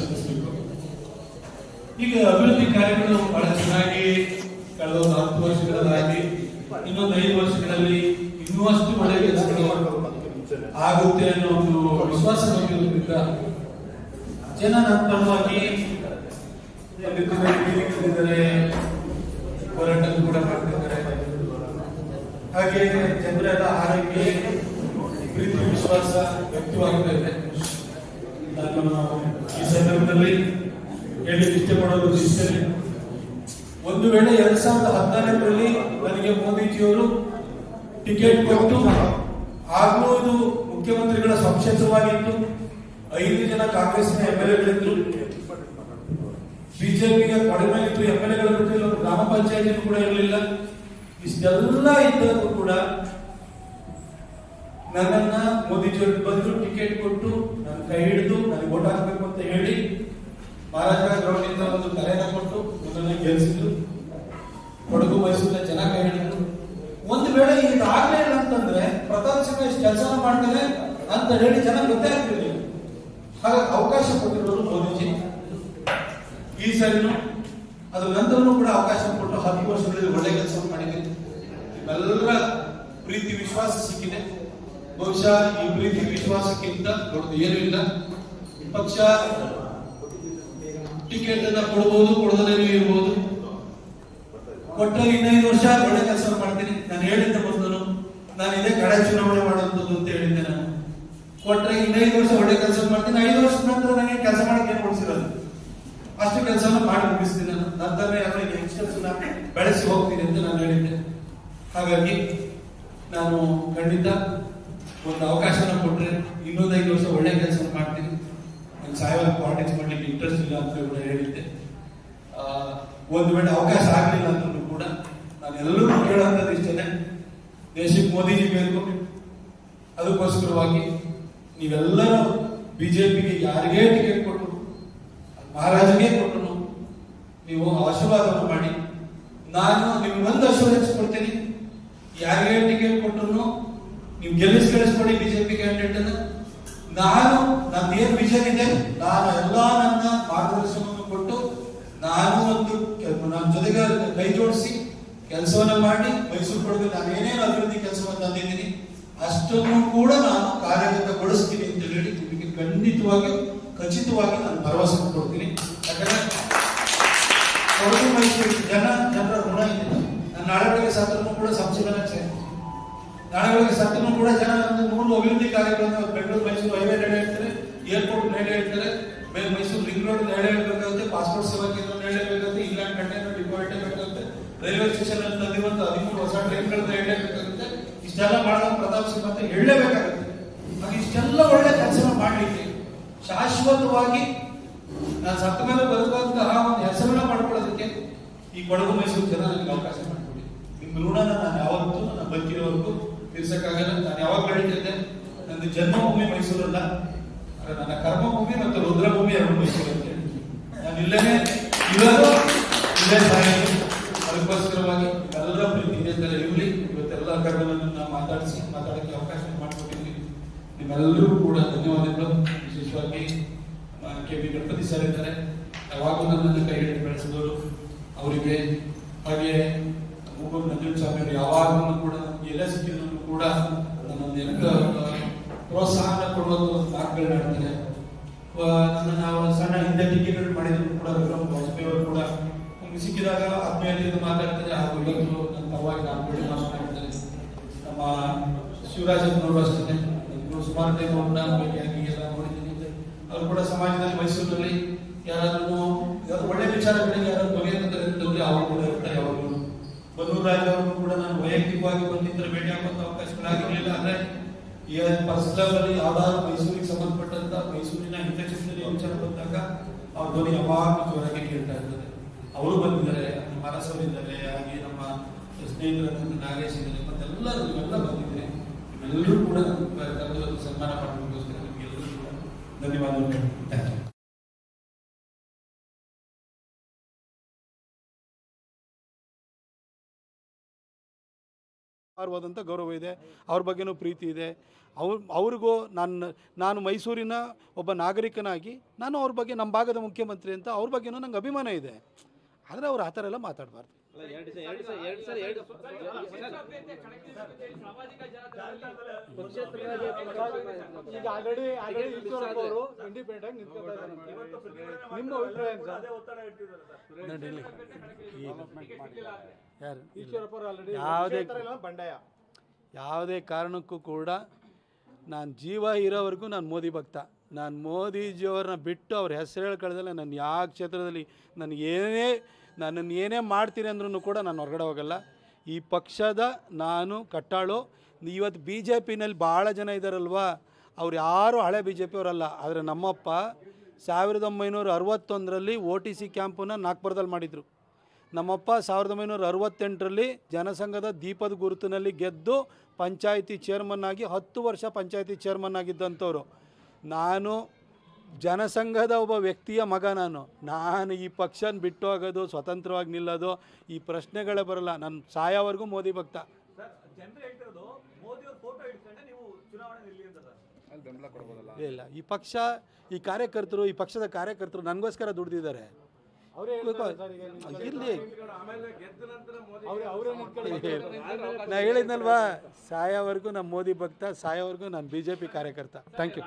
ಚಿಂತಿಸಬೇಕು ಈಗ ಅಭಿವೃದ್ಧಿ ಕಾರ್ಯಗಳು ಬಹಳ ಚೆನ್ನಾಗಿ ಕಳೆದ ಒಂದು ಹತ್ತು ವರ್ಷಗಳಾಗಿ, ಇನ್ನೊಂದು ಐದು ವರ್ಷಗಳಲ್ಲಿ ಇನ್ನೂ ಅಷ್ಟು ಒಳ್ಳೆ ಕೆಲಸಗಳು ಆಗುತ್ತೆ ಅನ್ನೋ ಒಂದು ವಿಶ್ವಾಸ ಹೊಂದಿರೋದ್ರಿಂದ ಜನ ನನ್ನ ಪರವಾಗಿ ಹೋರಾಟ ಕೂಡ ಮಾಡ್ತಿದ್ದಾರೆ. ಹಾಗೆ ಜನರೆಲ್ಲ ಆರೋಗ್ಯ ಪ್ರೀತಿ ವಿಶ್ವಾಸ ವ್ಯಕ್ತವಾಗ್ತಾ ಇದೆ. ನಾನು ಸಂದರ್ಭದಲ್ಲಿ ಹೇಳಿ ಇಷ್ಟಪಡೋದು ಇಷ್ಟೇ ಒಂದು ವೇಳೆ ಎರಡ್ ಸಾವಿರದ ಹದಿನಾಲ್ಕರಲ್ಲಿ ನನಗೆ ಮೋದಿಜಿಯವರು ಟಿಕೆಟ್ ಕೊಟ್ಟು ಆಗುವುದು ಮುಖ್ಯಮಂತ್ರಿಗಳ ಸಂಕ್ಷೇತ್ರವಾಗಿತ್ತು. ಐದು ಜನ ಕಾಂಗ್ರೆಸ್ನ ಎಂ ಎಲ್ ಎಗಳಿದ್ರು. ಬಿಜೆಪಿಗೆ ಕಡಿಮೆ ಇತ್ತು ಎಂ ಎಲ್ ಎಗಳು ಗ್ರಾಮ ಪಂಚಾಯತಿ ಕೂಡ ಇರಲಿಲ್ಲ. ಇಷ್ಟೆಲ್ಲ ಇದ್ದರೂ ಕೂಡ ನನ್ನನ್ನ ಮೋದಿಜಿಯವರು ಬಂದು ಟಿಕೆಟ್ ಕೊಟ್ಟು ಕೈ ಹಿಡಿದು ನನಗೆ ಓಟ್ ಹಾಕಬೇಕು ಅಂತ ಹೇಳಿ ಮಹಾರಾಜರ ಗ್ರೌಂಡಿಂದ ಒಂದು ಕಲೆಯನ್ನು ಕೊಟ್ಟು ನನ್ನನ್ನು ಗೆಲ್ಲಿಸಿದ್ರು. ಕೊಡಗು, ಮೈಸೂರಿನ ಜನ ಕೈ ಹಿಡಿದ್ರು ಒಂದು ವೇಳೆ ಇದಾಗಲೇ ಇಲ್ಲ ಅಂತಂದ್ರೆ ಪ್ರತಾಪ್ ಸಿಂಗ್ ಇಷ್ಟು ಕೆಲಸ ಮಾಡ್ತಾರೆ ಅಂತ ಹೇಳಿ ಜನ ಗೊತ್ತೇ ಆಗ್ತಿರ್ಲಿಲ್ಲ. ಹಾಗಾಗಿ ಅವಕಾಶ ಕೊಟ್ಟಿರೋರು ಮೋದಿಜಿ. ಈ ಸರಿನು ಅದ್ರ ನಂತರನೂ ಕೂಡ ಅವಕಾಶ ಕೊಟ್ಟು ಹತ್ತು ವರ್ಷಗಳಲ್ಲಿ ಒಳ್ಳೆ ಕೆಲಸ ಮಾಡಿದೆ ಎಲ್ಲರ ಪ್ರೀತಿ, ವಿಶ್ವಾಸ ಸಿಕ್ಕಿದೆ. ಬಹುಶಃ ಈ ಪ್ರೀತಿ ವಿಶ್ವಾಸಕ್ಕಿಂತ ದೊಡ್ಡದು ಏನೂ ಇಲ್ಲ. ಪಕ್ಷ ಟಿಕೆಟ್ ಅನ್ನ ಕೊಡಬಹುದು ಕೊಡದಲ್ಲೇ ಇರಬಹುದು ಕೊಟ್ಟರೆ ಇನ್ನೈದು ವರ್ಷ ಒಳ್ಳೆ ಕೆಲಸ ಮಾಡ್ತೀನಿ. ನಾನು ಹೇಳಿದ್ದ ಮೊದಲು, ನಾನು ಇದೇ ಕಡೆ ಚುನಾವಣೆ ಮಾಡುವಂಥದ್ದು ಅಂತ ಹೇಳಿದ್ದೆ ನಾನು. ಕೊಟ್ರೆ ಇನ್ನೈದು ವರ್ಷ ಒಳ್ಳೆ ಕೆಲಸ ಮಾಡ್ತೀನಿ. ಐದು ವರ್ಷದ ನಂತರ ನನಗೆ ಕೆಲಸ ಮಾಡಕ್ಕೆ ಕೊಡ್ಸಿರೋದು? ಅಷ್ಟು ಕೆಲಸನ ಮಾಡಿ ಮುಗಿಸ್ತೀನಿ ನಾನು. ನಂತರ ಯಂಗ್ಸ್ಟರ್ಸ್ ಬೆಳೆಸಿ ಹೋಗ್ತೀನಿ ಅಂತ ನಾನು ಹೇಳಿದ್ದೆ. ಹಾಗಾಗಿ ನಾನು ಖಂಡಿತ ಒಂದು ಅವಕಾಶನ ಕೊಟ್ಟರೆ ಇನ್ನೊಂದು ಐದು ವರ್ಷ ಒಳ್ಳೆ ಕೆಲಸ ಮಾಡ್ತೀನಿ. ನಾನು ಸಾಯವಾಗ ಪಾಲಿಟಿಕ್ಸ್ ಮಾಡಲಿಕ್ಕೆ ಇಂಟ್ರೆಸ್ಟ್ ಇಲ್ಲ ಅಂತ ಕೂಡ ಹೇಳಿದ್ದೆ. ಒಂದು ವೇಳೆ ಅವಕಾಶ ಆಗಲಿಲ್ಲ ಅಂದ್ರೂ ಕೂಡ ನಾನು ಎಲ್ಲರೂ ಕೇಳುವಂಥದ್ದು ಇಷ್ಟೇ ದೇಶಕ್ಕೆ ಮೋದಿಜಿ ಬೇಕು ಅದಕ್ಕೋಸ್ಕರವಾಗಿ ನೀವೆಲ್ಲರೂ ಬಿಜೆಪಿಗೆ ಯಾರಿಗೇ ಟಿಕೆಟ್ ಕೊಟ್ಟರು, ಮಹಾರಾಜನಿಗೆ ಕೊಟ್ಟರು, ನೀವು ಆಶೀರ್ವಾದವನ್ನು ಮಾಡಿ. ನಾನು ನಿಮ್ಗೆ ಒಂದು ಅಶ್ಯೂರೆನ್ಸ್ ಕೊಡ್ತೀನಿ. ಯಾರಿಗೆ ಟಿಕೆಟ್ ಕೊಟ್ಟರು ನೀವು ಗೆಲ್ಲಿಸ್ ಕಳಿಸ್ಕೊಡಿ ಬಿಜೆಪಿ ಕ್ಯಾಂಡಿಡೇಟ್ ಅನ್ನ. ನಾನು ನನ್ನ ಏನ್ ವಿಷನ್ ಇದೆ? ನಾನು ಎಲ್ಲಾ ನನ್ನ ಮಾರ್ಗದರ್ಶನವನ್ನು ಕೊಟ್ಟು ನಾನು ಒಂದು ನನ್ನ ಜೊತೆಗೆ ಕೈ ಜೋಡಿಸಿ ಕೆಲಸವನ್ನ ಮಾಡಿ ಮೈಸೂರು ಕೊಡೋದು ನಾನು ಏನೇನು ಅಭಿವೃದ್ಧಿ ಕೆಲಸವನ್ನು ತಂದಿದ್ದೀನಿ, ಅಷ್ಟನ್ನು ಕೂಡ ನಾನು ಕಾರ್ಯಗತಗೊಳಿಸ್ತೀನಿ ಅಂತ ಹೇಳಿ ನಿಮಗೆ ಖಂಡಿತವಾಗಿ, ಖಚಿತವಾಗಿ ನಾನು ಭರವಸೆ ಕೊಡ್ತೀನಿ. ಯಾಕಂದ್ರೆ ಮೈಸೂರು ಜನ, ಜನರ ಋಣ ಇದೆ. ನನ್ನ ಆಡಳಿತ ಸಾಧನ ಕೂಡ ಸಂಶೋಧನಾ ಕ್ಷೇತ್ರ ಸತ್ತನು ಕೂಡ ಜನ ಒಂದು ಮೂರು ಅಭಿವೃದ್ಧಿ ಕಾರ್ಯಗಳನ್ನು ಬೆಂಗಳೂರು, ಮೈಸೂರು ಹೈವೇ ನಡೆ ಹೇಳ್ತಾರೆ, ಏರ್ಪೋರ್ಟ್ ನಡೆ ಹೇಳ್ತಾರೆ ಮೇಲೆ ಮೈಸೂರು ರಿಂಗ್ ರೋಡ್ ನಡೆ ಹೇಳ್ಬೇಕಾಗುತ್ತೆ, ಪಾಸ್ಪೋರ್ಟ್ ಸೇವಾ ಕೇಂದ್ರ ನಡೆ ಹೇಳ್ಬೇಕಾಗುತ್ತೆ ಇಂಗ್ಲೆಂಡ್ ಕಂಟೈನರ್ ಡಿಪೋ ಹೇಳ್ಬೇಕಾಗುತ್ತೆ, ರೈಲ್ವೆ ಸ್ಟೇಷನ್ ಅಲ್ಲಿ ತಂದಿರುವಂತಹ ಹದಿಮೂರು ಹೊಸ ಟ್ರೈನ್ಗಳನ್ನ ಹೇಳಬೇಕಾಗುತ್ತೆ. ಇಷ್ಟೆಲ್ಲ ಮಾಡೋದು ಪ್ರತಾಪ್ ಸಿಂಗ್ ಅಂತ ಹೇಳಲೇಬೇಕಾಗುತ್ತೆ. ಹಾಗೆ ಇಷ್ಟೆಲ್ಲ ಒಳ್ಳೆ ಕೆಲಸ ಮಾಡಲಿಕ್ಕೆ ಶಾಶ್ವತವಾಗಿ ನಾನು ಸತ್ತ ಮೇಲೆ ಬದುಕುವಂತಹ ಒಂದು ಹೆಸರನ್ನ ಮಾಡ್ಕೊಳ್ಳೋದಕ್ಕೆ ಈ ಕೊಡಗು, ಮೈಸೂರು ಜನ ಅವಕಾಶ ಮಾಡಿಕೊಡಿ. ನಿಮ್ಮ ಋಣನ ನಾನು ಯಾವತ್ತೂ ನನ್ನ ಬದುಕಿರೋವರೆಗೂ ತೀರ್ಸಕ್ಕಾಗಲ್ಲ ನಾನು ಯಾವಾಗ ಹೇಳ್ತಿದ್ದೆ ನಂದು ಜನ್ಮಭೂಮಿ ಮೈಸೂರಲ್ಲ. ನನ್ನ ಕರ್ಮಭೂಮಿ ಮತ್ತು ರುದ್ರಭೂಮಿ ಎರಡು ಮೈಸೂರು ಅಂತ ನಾನು ಇಲ್ಲೇ ಇರೋದು, ಇಲ್ಲೇ ಸಾಯಿತು ಅದಕ್ಕೋಸ್ಕರವಾಗಿ ಎಲ್ಲರ ಪ್ರೀತಿ ಇದೇ ತರ ಇರಲಿ ಇವತ್ತೆಲ್ಲ ಕರ್ಮಗಳನ್ನು ಮಾತಾಡಿಸಿ, ಮಾತಾಡೋಕ್ಕೆ ಅವಕಾಶ ಮಾಡಿಕೊಟ್ಟಿದ್ವಿ ನಿಮ್ಮೆಲ್ಲರೂ ಕೂಡ ಧನ್ಯವಾದಗಳು. ವಿಶೇಷವಾಗಿ ಕೆ ಬಿ ಗಣಪತಿ ಸರ್ ಇದ್ದಾರೆ. ಯಾವಾಗಲೂ ನನ್ನನ್ನು ಕೈ ಹಿಡಿದು ಬೆಳೆಸಿದವರು. ಅವರಿಗೆ ಹಾಗೆ ಮೂಗೂರು ನಂಜುಂಡಸ್ವಾಮಿ ಅವರು ಯಾವಾಗಲೂ ಕೂಡ ಎಲ್ಲ ಸಿಕ್ಕಿದ್ರು. ಕೂಡ ಎಲ್ಲ ಪ್ರೋತ್ಸಾಹನ ಮಾತುಗಳನ್ನ ಆಡ್ತಾರೆ ಆ, ನನ್ನನ್ನು ಅವರು ಸಣ್ಣ ಹಿಂದೆ ಟಿಕೆಟ್ ಮಾಡಿದ್ರು ಕೂಡ ವಿಕ್ರಮ್ ವಾಜಪೇಯಿ ಅವರು ಕೂಡ ನಮ್ಗೆ ಸಿಕ್ಕಿದಾಗ ಆತ್ಮೀಯತೆಯಿಂದ ಮಾತಾಡ್ತಾರೆ. ಹಾಗೂ ಇವತ್ತು ನನ್ನ ಪರವಾಗಿ ನಾನು ಬಿಡಿ ಮಾತನಾಡ್ತಾರೆ ನಮ್ಮ ಶಿವರಾಜ್ ಅಷ್ಟೇ. ಇವ್ರು ಸುಮಾರು ಟೈಮ್ ಅವ್ರನ್ನ ಭೇಟಿಯಾಗಿ ಎಲ್ಲ ನೋಡಿದ್ದೀನಿ. ಅವರು ಕೂಡ ಸಮಾಜದಲ್ಲಿ ಮೈಸೂರಿನಲ್ಲಿ ಯಾರಾದ್ರೂ ಒಳ್ಳೆ ವಿಚಾರಗಳಿಗೆ ಯಾರಾದ್ರೂ ಬಗೆಹರಿದ್ರೆ ಅವರು ಕೂಡ ಇರ್ತಾರೆ. ಅವರು ಬನ್ನೂರು ರಾಜ್ ಅವರು ಕೂಡ ನಾನು ವೈಯಕ್ತಿಕವಾಗಿ ಬಂದಿದ್ದರೆ ಭೇಟಿ ಆಗುವಂತ ಅವಕಾಶಗಳಾಗಿರ್ಲಿಲ್ಲ ಅಂದ್ರೆ ಈ ಪರ್ಸನಲ್ ಅಲ್ಲಿ ಯಾವ್ದಾದ್ರು ಮೈಸೂರಿಗೆ ಸಂಬಂಧಪಟ್ಟಂತ ಮೈಸೂರಿನ ಹಿತಚಿಂತನೆಯ ವಿಚಾರ ಬಂದಾಗ ಅವ್ರ ಧ್ವನಿ ಯಾವಾಗಲೂ ಜೋರಾಗಿ ಕೇಳ್ತಾ ಇರ್ತದೆ ಅವರು ಬಂದಿದ್ದಾರೆ, ನಮ್ಮ ಇದ್ದಾರೆ, ಹಾಗೆ ನಮ್ಮ ಸ್ನೇಹಿತರು ನಾಗೇಶ್ ಇದ್ದಾರೆ, ಮತ್ತೆಲ್ಲರೂ ಇವೆಲ್ಲ ಬಂದಿದ್ದಾರೆ. ಇವೆಲ್ಲರೂ ಕೂಡ ಸನ್ಮಾನ ಮಾಡಲಿಕ್ಕೋಸ್ಕರ ನಿಮಗೆಲ್ಲರೂ ಕೂಡ ಧನ್ಯವಾದಗಳು. ಅಪಾರವಾದಂಥ ಗೌರವ ಇದೆ. ಅವ್ರ ಬಗ್ಗೆನೂ ಪ್ರೀತಿ ಇದೆ. ಅವ್ರ, ಅವ್ರಿಗೂ ನಾನು ನಾನು ಮೈಸೂರಿನ ಒಬ್ಬ ನಾಗರಿಕನಾಗಿ ನಾನು ಅವ್ರ ಬಗ್ಗೆ ನಮ್ಮ ಭಾಗದ ಮುಖ್ಯಮಂತ್ರಿ ಅಂತ ಅವ್ರ ಬಗ್ಗೆನೂ ನಂಗೆ ಅಭಿಮಾನ ಇದೆ. ಆದರೆ ಅವ್ರು ಆ ಥರ ಎಲ್ಲ ಮಾತಾಡಬಾರ್ದು. ಈಗ ಆಲ್ರೆಡಿ ಆಲ್ರೆಡಿ ಅವರು ಇಂಡಿಪೆಂಡೆಂಟ್ ಆಗಿ ನಿಂತ್ಕೊತಾ ಇದ್ದಾರೆ ನಿಮ್ಮ ಅಭಿಪ್ರಾಯ. ಯಾರು? ಈಶ್ವರಪ್ಪ ಆಲ್ರೆಡಿ ಯಾವುದೇ ಬಂಡಾಯ. ಯಾವುದೇ ಕಾರಣಕ್ಕೂ ಕೂಡ ನಾನು ಜೀವ ಇರೋವರೆಗೂ ನಾನು ಮೋದಿ ಭಕ್ತ. ನಾನು ಮೋದಿಜಿಯವ್ರನ್ನ ಬಿಟ್ಟು ಅವ್ರ ಹೆಸರು ಕಳೆದಲ್ಲ ನಾನು ಯಾವ ಕ್ಷೇತ್ರದಲ್ಲಿ ನನಗೇನೇ ಏನೇ ನನ್ನನ್ನು ಏನೇ ಮಾಡ್ತೀನಿ ಅಂದ್ರೂ ಕೂಡ ನಾನು ಹೊರಗಡೆ ಹೋಗಲ್ಲ. ಈ ಪಕ್ಷದ ನಾನು, ಕಟ್ಟಾಳು, ಇವತ್ತು ಬಿ ಜೆ ಪಿನಲ್ಲಿ ಭಾಳ ಜನ ಇದ್ದಾರಲ್ವಾ ಅವ್ರು ಯಾರು ಹಳೆ ಬಿ ಜೆ ಪಿಯವರಲ್ಲ ಆದರೆ ನಮ್ಮಪ್ಪ ಸಾವಿರದ ಒಂಬೈನೂರ ಅರವತ್ತೊಂದರಲ್ಲಿ ಓ ಟಿ ಸಿ ಕ್ಯಾಂಪನ್ನು ನಾಗ್ಪುರದಲ್ಲಿ ಮಾಡಿದರು. ನಮ್ಮಪ್ಪ ಸಾವಿರದ ಒಂಬೈನೂರ ಅರವತ್ತೆಂಟರಲ್ಲಿ ಜನಸಂಘದ ದೀಪದ ಗುರುತಿನಲ್ಲಿ ಗೆದ್ದು ಪಂಚಾಯಿತಿ ಚೇರ್ಮನ್ ಆಗಿ ಹತ್ತು ವರ್ಷ ಪಂಚಾಯಿತಿ ಚೇರ್ಮನ್ ಆಗಿದ್ದಂಥವ್ರು. ನಾನು ಜನಸಂಘದ ಒಬ್ಬ ವ್ಯಕ್ತಿಯ ಮಗ ನಾನು. ನಾನು ಈ ಪಕ್ಷನ ಬಿಟ್ಟು ಹೋಗೋದು ಸ್ವತಂತ್ರವಾಗಿ ನಿಲ್ಲೋದು ಈ ಪ್ರಶ್ನೆಗಳೇ ಬರಲ್ಲ. ನನ್ನ ಸಾಯೋವರೆಗೂ ಮೋದಿ ಭಕ್ತ. ಜನರು ಹೇಳ್ತಿರೋದು ಮೋದಿ ಅವ್ರ ಫೋಟೋ ಇಟ್ಕೊಂಡೆ ನೀವು ಚುನಾವಣೆ ನಿಲ್ಲಿ ಅಂತ ಸರ್. ಇಲ್ಲ. ಈ ಪಕ್ಷ ಈ ಕಾರ್ಯಕರ್ತರು ಈ ಪಕ್ಷದ ಕಾರ್ಯಕರ್ತರು ನನಗೋಸ್ಕರ ದುಡ್ದಿದ್ದಾರೆ. ನಿಂತ್ಕೊಂಡು ನಾ ಹೇಳಿದ್ನಲ್ವಾ ಸಾಯೋವರೆಗೂ ನಮ್ಮ ಮೋದಿ ಭಕ್ತ ಸಾಯೋವರೆಗೂ ನಾನು ಬಿ ಜೆ ಪಿ ಕಾರ್ಯಕರ್ತ ಥ್ಯಾಂಕ್ ಯು